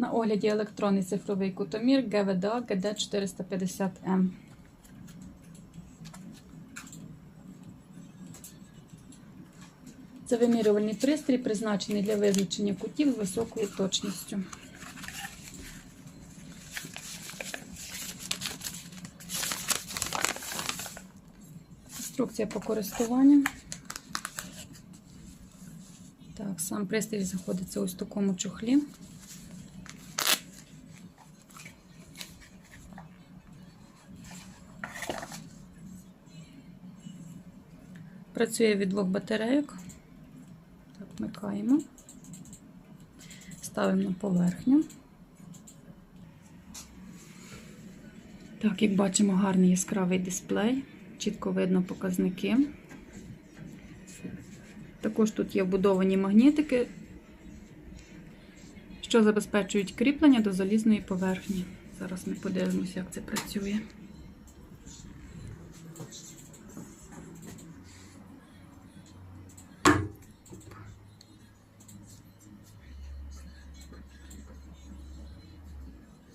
На огляді електронний цифровий кутомір ГВДА ГD450M. Це вимірювальний пристрій, призначений для визначення кутів з високою точністю. Інструкція по користуванню. Так, сам пристрій знаходиться ось в такому чохлі. Працює від двох батарейок. Так, вмикаємо. Ставимо на поверхню. Так, як бачимо, гарний яскравий дисплей. Чітко видно показники. Також тут є вбудовані магнітики, що забезпечують кріплення до залізної поверхні. Зараз ми подивимося, як це працює.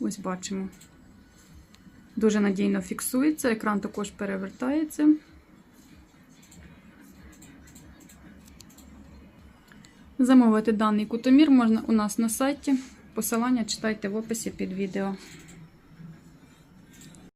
Ось бачимо. Дуже надійно фіксується, екран також перевертається. Замовити даний кутомір можна у нас на сайті. Посилання читайте в описі під відео.